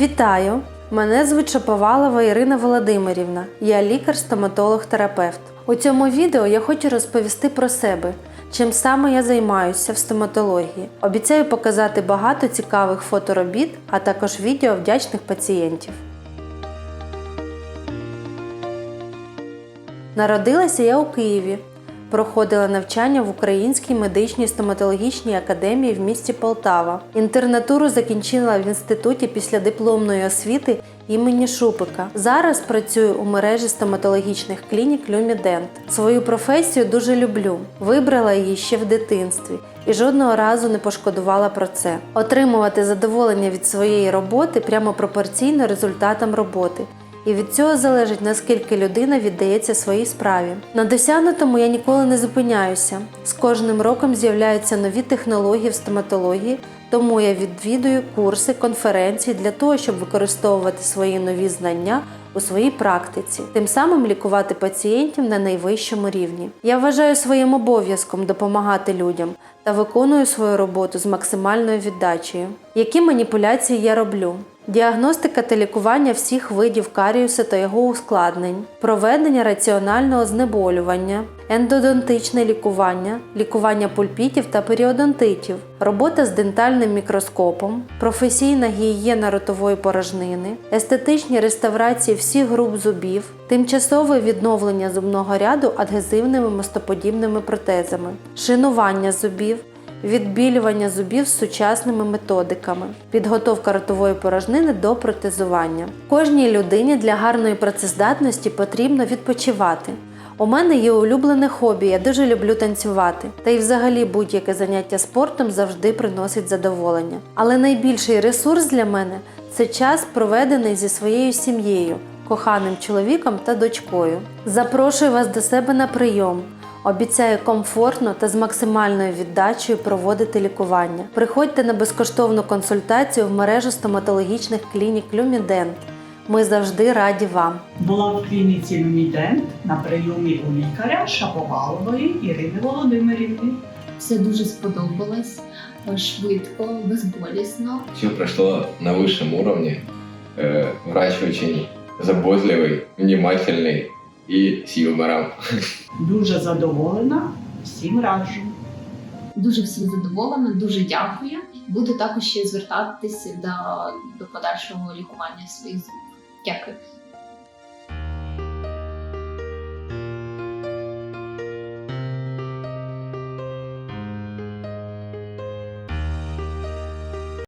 Вітаю! Мене звуть Шаповалова Ірина Володимирівна. Я лікар-стоматолог-терапевт. У цьому відео я хочу розповісти про себе, чим саме я займаюся в стоматології. Обіцяю показати багато цікавих фоторобіт, а також відео вдячних пацієнтів. Народилася я у Києві. Проходила навчання в Українській медичній стоматологічній академії в місті Полтава. Інтернатуру закінчила в інституті після дипломної освіти імені Шупика. Зараз працюю у мережі стоматологічних клінік Люмідент. Свою професію дуже люблю. Вибрала її ще в дитинстві і жодного разу не пошкодувала про це. Отримувати задоволення від своєї роботи прямо пропорційно результатам роботи. І від цього залежить наскільки людина віддається своїй справі. На досягнутому я ніколи не зупиняюся. З кожним роком з'являються нові технології в стоматології, тому я відвідую курси, конференції для того, щоб використовувати свої нові знання у своїй практиці, тим самим лікувати пацієнтів на найвищому рівні. Я вважаю своїм обов'язком допомагати людям та виконую свою роботу з максимальною віддачею. Які маніпуляції я роблю? Діагностика та лікування всіх видів каріуса та його ускладнень, проведення раціонального знеболювання, ендодонтичне лікування, лікування пульпітів та періодонтитів, робота з дентальним мікроскопом, професійна гігієна ротової порожнини, естетичні реставрації всіх груп зубів, тимчасове відновлення зубного ряду адгезивними мостоподібними протезами, шинування зубів, відбілювання зубів з сучасними методиками, підготовка ротової порожнини до протезування. Кожній людині для гарної працездатності потрібно відпочивати. У мене є улюблене хобі, я дуже люблю танцювати. Та й взагалі будь-яке заняття спортом завжди приносить задоволення. Але найбільший ресурс для мене це час, проведений зі своєю сім'єю, коханим чоловіком та дочкою. Запрошую вас до себе на прийом. Обіцяю комфортно та з максимальною віддачею проводити лікування. Приходьте на безкоштовну консультацію в мережу стоматологічних клінік Люмідент. Ми завжди раді вам. Була в клініці Люмідент на прийомі у лікаря Шаповалової Ірини Володимирівни. Все дуже сподобалось е, швидко, безболісно. Все прошло на высшем уровне. Э, Врач очень заботливый, внимательный и с вмирав. Дуже задоволена, всім раджу. Дуже всім задоволена, дуже дякую. Буду також ще звертатися до, до подальшого лікування своїх зубів. Дякую.